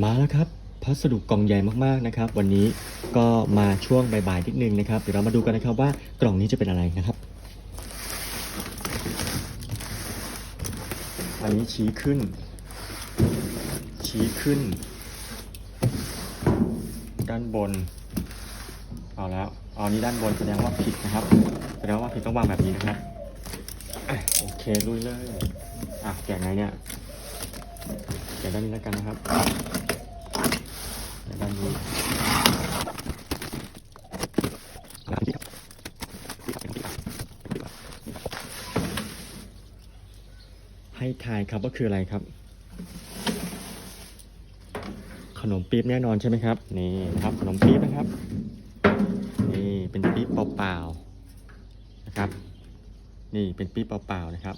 มาแล้วครับพัสดุกล่องใหญ่มากๆนะครับ วันนี้ก็มาช่วงบ่ายๆนิดนึงนะครับเดี๋ยวเรามาดูกันนะครับว่ากล่องนี้จะเป็นอะไรนะครับ อันนี้ชี้ขึ้น ชี้ขึ้น ด้านบนเอาแล้วเอานี้ด้านบนแสดงว่าผิดนะครับแสดงว่าผิดต้องวางแบบนี้นะครับโอเคลุยเลยอะแกะไงเนี่ย แกด้านนี้แล้วกันนะครับแกด้านนี้ให้ทายครับว่าคืออะไรครับ ขนมปี๊บแน่นอนใช่ไหมครับ นี่นะครับขนมปี๊บนะครับ นี่เป็นปี๊บเปล่าๆนะครับ นี่เป็นปี๊บเปล่าๆนะครับ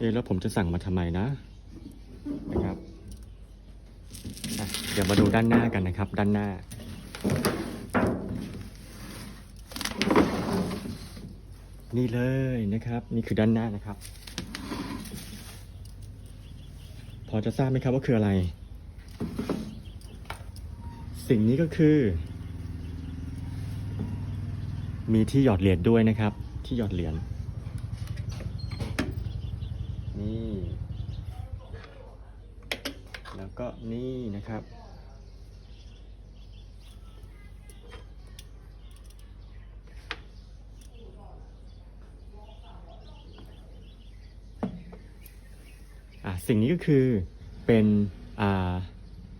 เอแล้วผมจะสั่งมาทำไมนะนะครับเดี๋ยวมาดูด้านหน้ากันนะครับ ด้านหน้า นี่เลยนะครับ นี่คือด้านหน้านะครับ พอจะทราบไหมครับว่าคืออะไร สิ่งนี้ก็คือ มีที่หยอดเหรียญด้วยนะครับ ที่หยอดเหรียญ นี่ แล้วก็นี่นะครับ อะสิ่งนี้ก็คือเป็นอ่า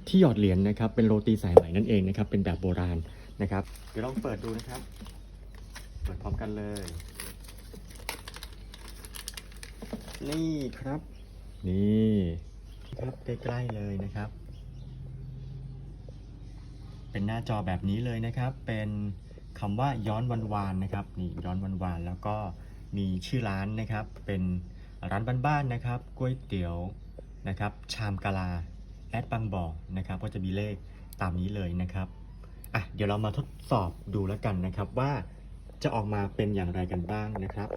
ที่หยอดเหรียญนะครับ เป็นโรตีสายไหมนั่นเองนะครับ เป็นแบบโบราณนะครับ เดี๋ยวลองเปิดดูนะครับ เปิดพร้อมกันเลย นี่ครับ นี่ครับใกล้ๆเลยนะครับ เป็นหน้าจอแบบนี้เลยนะครับ เป็นคำว่าย้อนวันวานนะครับ นี่ย้อนวันวานแล้วก็มีชื่อร้านนะครับ เป็นร้านบ้านๆนะครับก๋วยเตี๋ยวนะครับ ชามกะลาแอดบางบ่อนะครับ ก็จะมีเลขตามนี้เลยนะครับอะเดี๋ยวเรามาทดสอบดูแล้วกันนะครับว่าจะออกมาเป็นอย่างไรกันบ้างนะครับ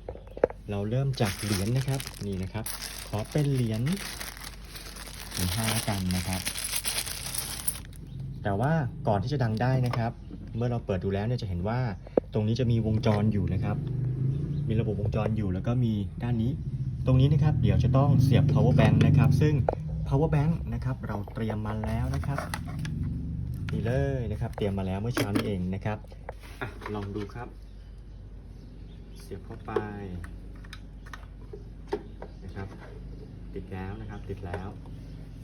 เราเริ่มจากเหรียญนะครับนี่นะครับ ขอเป็นเหรียญห้ากันนะครับ แต่ว่าก่อนที่จะดังได้นะครับ เมื่อเราเปิดดูแล้วเนี่ยจะเห็นว่าตรงนี้จะมีวงจรอยู่นะครับ มีระบบวงจรอยู่แล้วก็มีด้านนี้ ตรงนี้นะครับเดี๋ยวจะต้องเสียบ power bank นะครับ ซึ่ง power bank นะครับเราเตรียมมาแล้วนะครับนี่เลยนะครับ เตรียมมาแล้วเมื่อเช้านี้เองนะครับอะลองดูครับ เสียบเข้าไปนะครับ ติดแล้วนะครับ ติดแล้ว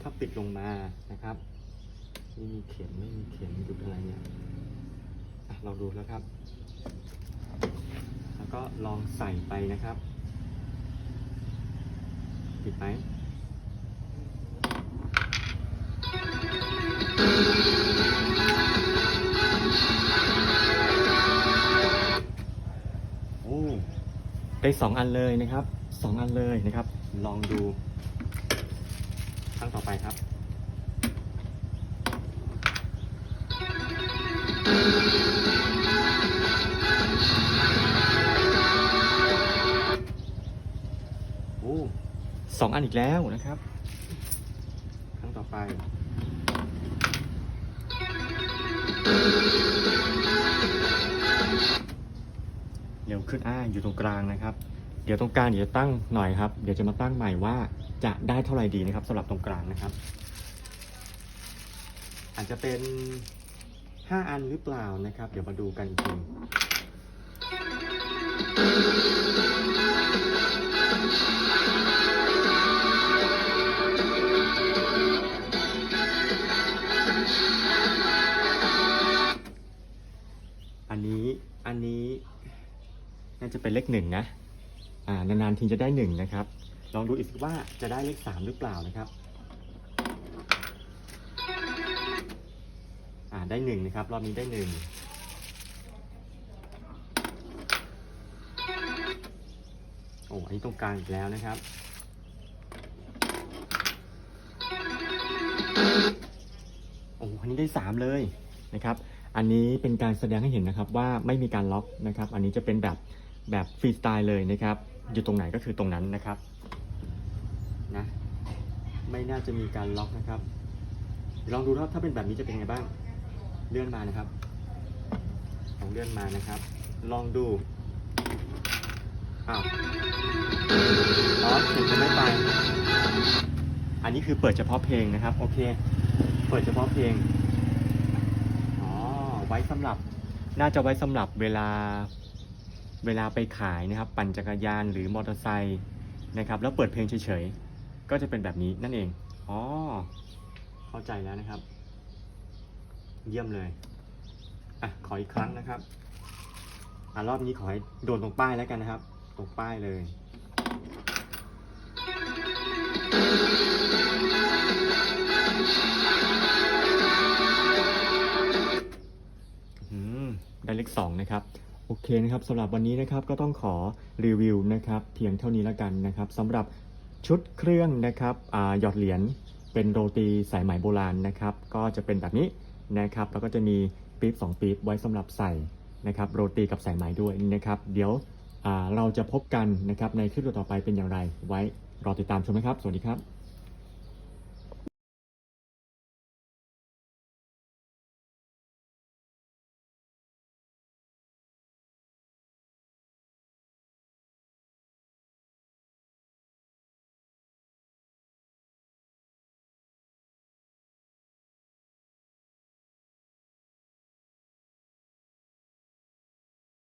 ถ้าปิดลงมานะครับนี่มีเข็มไม่มีเข็มอยู่อะไรเนี่ยเราดูแล้วครับ แล้วก็ลองใส่ไปนะครับปิดไหมโอ้ได้สองอันเลยนะครับสองอันเลยนะครับ ลองดู ต่อไปครับโอ้สองอันอีกแล้วนะครับ ครั้งต่อไปเร็วขึ้นอ่าอยู่ตรงกลางนะครับ เดี๋ยวตรงกลางเดี๋ยวจะตั้งหน่อยครับ เดี๋ยวจะมาตั้งใหม่ว่าจะได้เท่าไหร่ดีนะครับสำหรับตรงกลางนะครับ อาจจะเป็น 5 อันหรือเปล่านะครับ เดี๋ยวมาดูกันอีกทีอันนี้อันนี้น่าจะเป็นเลขหนึ่งนะ อ่านานๆทีจะได้หนึ่งนะครับ ลองดูอีกว่าจะได้เลขสามหรือเปล่านะครับ อ่าได้หนึ่งนะครับ รอบนี้ได้หนึ่งโอ้อันนี้ตรงกลางอีกแล้วนะครับ โอ้อันนี้ได้สามเลยนะครับ อันนี้เป็นการแสดงให้เห็นนะครับว่าไม่มีการล็อกนะครับ อันนี้จะเป็นแบบ แบบฟรีสไตล์เลยนะครับ อยู่ตรงไหนก็คือตรงนั้นนะครับนะไม่น่าจะมีการล็อกนะครับ ลองดูถ้าเป็นแบบนี้จะเป็นไงบ้าง เลื่อนมานะครับลองเลื่อนมานะครับ ลองดูอ้าวอ๋อเสียงจะไม่ไป อันนี้คือเปิดเฉพาะเพลงนะครับ โอเค เปิดเฉพาะเพลง อ๋อ ไว้สำหรับ น่าจะไว้สำหรับเวลา เวลาไปขายนะครับ ปั่นจักรยานหรือมอเตอร์ไซค์นะครับ แล้วเปิดเพลงเฉยๆ ก็จะเป็นแบบนี้นั่นเอง อ๋อ เข้าใจแล้วนะครับ เยี่ยมเลย อะ ขออีกครั้งนะครับ อะรอบนี้ขอให้โดนตรงป้ายแล้วกันนะครับ ตรงป้ายเลยอืมได้เลขสองนะครับ โอเคนะครับสำหรับวันนี้นะครับก็ต้องขอรีวิวนะครับเพียงเท่านี้แล้วกันนะครับสำหรับชุดเครื่องนะครับหยอดเหรียญเป็นโรตีสายไหมโบราณนะครับ ก็จะเป็นแบบนี้นะครับแล้วก็จะมีปี๊บสองปี๊บไว้สำหรับใส่นะครับโรตีกับสายไหมด้วยนะครับ เดี๋ยวเราจะพบกันนะครับในคลิปต่อไปเป็นอย่างไร ไว้รอติดตามชมนะครับ สวัสดีครับ